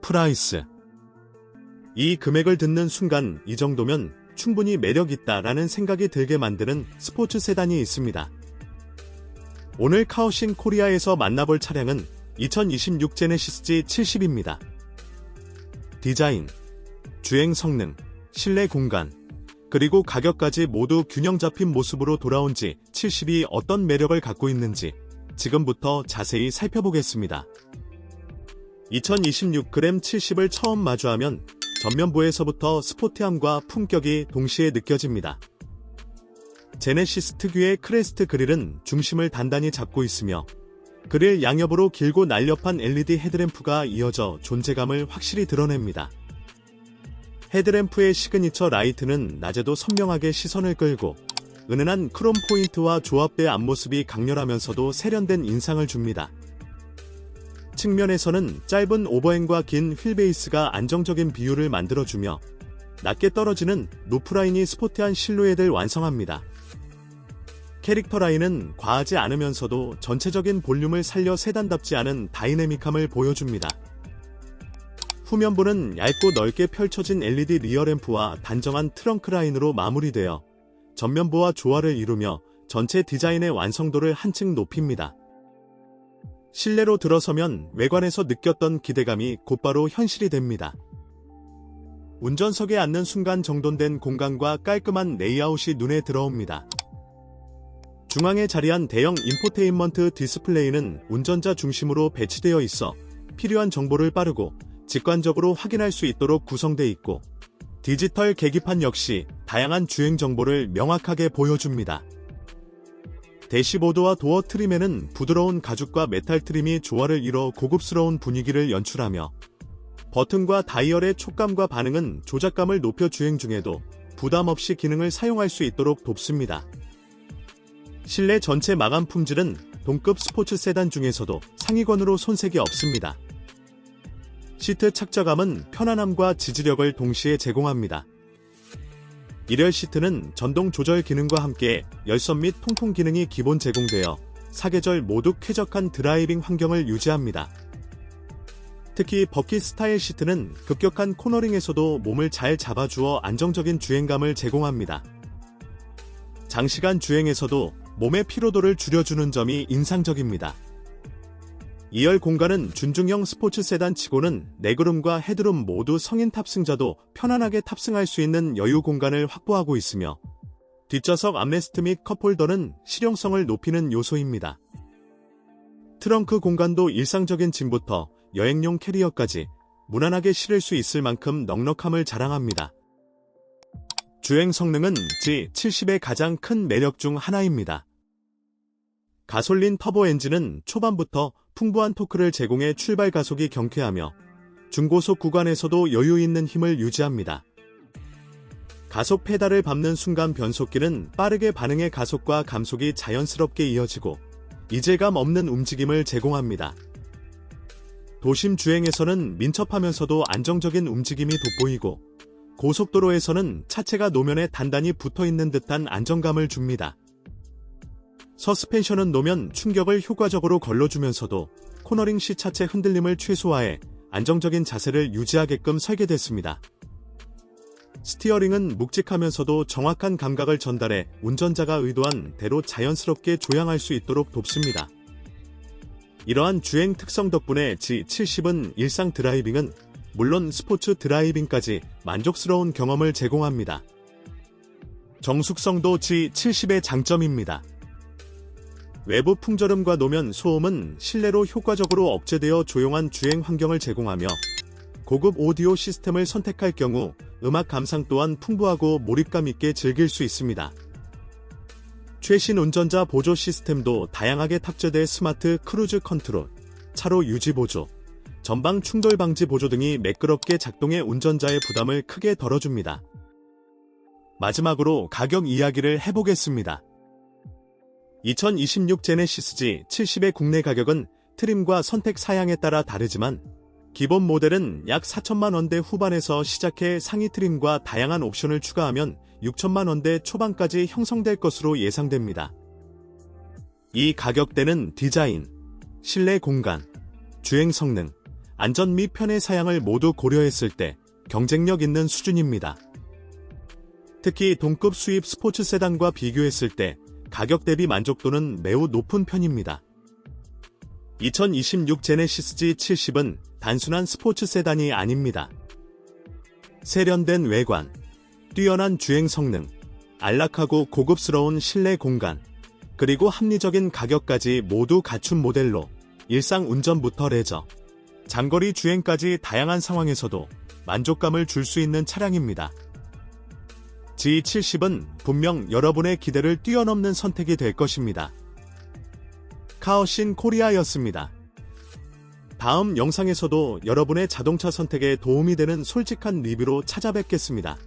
프라이스. 이 금액을 듣는 순간 이 정도면 충분히 매력 있다라는 생각이 들게 만드는 스포츠 세단이 있습니다. 오늘 카오신 코리아에서 만나볼 차량은 2026 제네시스 G70입니다. 디자인, 주행 성능, 실내 공간, 그리고 가격까지 모두 균형 잡힌 모습으로 돌아온 G70이 어떤 매력을 갖고 있는지 지금부터 자세히 살펴보겠습니다. 2026g 70을 처음 마주하면 전면부에서부터 스포티함과 품격이 동시에 느껴집니다. 제네시스 특유의 크레스트 그릴은 중심을 단단히 잡고 있으며 그릴 양옆으로 길고 날렵한 LED 헤드램프가 이어져 존재감을 확실히 드러냅니다. 헤드램프의 시그니처 라이트는 낮에도 선명하게 시선을 끌고 은은한 크롬 포인트와 조합된 앞모습이 강렬하면서도 세련된 인상을 줍니다. 측면에서는 짧은 오버행과 긴 휠베이스가 안정적인 비율을 만들어주며 낮게 떨어지는 노프라인이 스포티한 실루엣을 완성합니다. 캐릭터 라인은 과하지 않으면서도 전체적인 볼륨을 살려 세단답지 않은 다이내믹함을 보여줍니다. 후면부는 얇고 넓게 펼쳐진 LED 리어램프와 단정한 트렁크 라인으로 마무리되어 전면부와 조화를 이루며 전체 디자인의 완성도를 한층 높입니다. 실내로 들어서면 외관에서 느꼈던 기대감이 곧바로 현실이 됩니다. 운전석에 앉는 순간 정돈된 공간과 깔끔한 레이아웃이 눈에 들어옵니다. 중앙에 자리한 대형 인포테인먼트 디스플레이는 운전자 중심으로 배치되어 있어 필요한 정보를 빠르고 직관적으로 확인할 수 있도록 구성되어 있고 디지털 계기판 역시 다양한 주행 정보를 명확하게 보여줍니다. 대시보드와 도어 트림에는 부드러운 가죽과 메탈 트림이 조화를 이뤄 고급스러운 분위기를 연출하며 버튼과 다이얼의 촉감과 반응은 조작감을 높여 주행 중에도 부담 없이 기능을 사용할 수 있도록 돕습니다. 실내 전체 마감 품질은 동급 스포츠 세단 중에서도 상위권으로 손색이 없습니다. 시트 착자감은 편안함과 지지력을 동시에 제공합니다. 일열 시트는 전동 조절 기능과 함께 열선 및 통풍 기능이 기본 제공되어 사계절 모두 쾌적한 드라이빙 환경을 유지합니다. 특히 버킷 스타일 시트는 급격한 코너링에서도 몸을 잘 잡아주어 안정적인 주행감을 제공합니다. 장시간 주행에서도 몸의 피로도를 줄여주는 점이 인상적입니다. 2열 공간은 준중형 스포츠 세단 치고는 레그룸과 헤드룸 모두 성인 탑승자도 편안하게 탑승할 수 있는 여유 공간을 확보하고 있으며 뒷좌석 암레스트 및 컵홀더는 실용성을 높이는 요소입니다. 트렁크 공간도 일상적인 짐부터 여행용 캐리어까지 무난하게 실을 수 있을 만큼 넉넉함을 자랑합니다. 주행 성능은 G70의 가장 큰 매력 중 하나입니다. 가솔린 터보 엔진은 초반부터 풍부한 토크를 제공해 출발 가속이 경쾌하며 중고속 구간에서도 여유 있는 힘을 유지합니다. 가속 페달을 밟는 순간 변속기는 빠르게 반응해 가속과 감속이 자연스럽게 이어지고 이질감 없는 움직임을 제공합니다. 도심 주행에서는 민첩하면서도 안정적인 움직임이 돋보이고 고속도로에서는 차체가 노면에 단단히 붙어 있는 듯한 안정감을 줍니다. 서스펜션은 노면 충격을 효과적으로 걸러주면서도 코너링 시 차체 흔들림을 최소화해 안정적인 자세를 유지하게끔 설계됐습니다. 스티어링은 묵직하면서도 정확한 감각을 전달해 운전자가 의도한 대로 자연스럽게 조향할 수 있도록 돕습니다. 이러한 주행 특성 덕분에 G70은 일상 드라이빙은 물론 스포츠 드라이빙까지 만족스러운 경험을 제공합니다. 정숙성도 G70의 장점입니다. 외부 풍절음과 노면 소음은 실내로 효과적으로 억제되어 조용한 주행 환경을 제공하며 고급 오디오 시스템을 선택할 경우 음악 감상 또한 풍부하고 몰입감 있게 즐길 수 있습니다. 최신 운전자 보조 시스템도 다양하게 탑재돼 스마트 크루즈 컨트롤, 차로 유지 보조, 전방 충돌 방지 보조 등이 매끄럽게 작동해 운전자의 부담을 크게 덜어줍니다. 마지막으로 가격 이야기를 해보겠습니다. 2026 제네시스 G70의 국내 가격은 트림과 선택 사양에 따라 다르지만 기본 모델은 약 4천만 원대 후반에서 시작해 상위 트림과 다양한 옵션을 추가하면 6천만 원대 초반까지 형성될 것으로 예상됩니다. 이 가격대는 디자인, 실내 공간, 주행 성능, 안전 및 편의 사양을 모두 고려했을 때 경쟁력 있는 수준입니다. 특히 동급 수입 스포츠 세단과 비교했을 때 가격 대비 만족도는 매우 높은 편입니다. 2026 제네시스 G70은 단순한 스포츠 세단이 아닙니다. 세련된 외관, 뛰어난 주행 성능, 안락하고 고급스러운 실내 공간, 그리고 합리적인 가격까지 모두 갖춘 모델로 일상 운전부터 레저, 장거리 주행까지 다양한 상황에서도 만족감을 줄 수 있는 차량입니다. G70은 분명 여러분의 기대를 뛰어넘는 선택이 될 것입니다. 카오신 코리아였습니다. 다음 영상에서도 여러분의 자동차 선택에 도움이 되는 솔직한 리뷰로 찾아뵙겠습니다.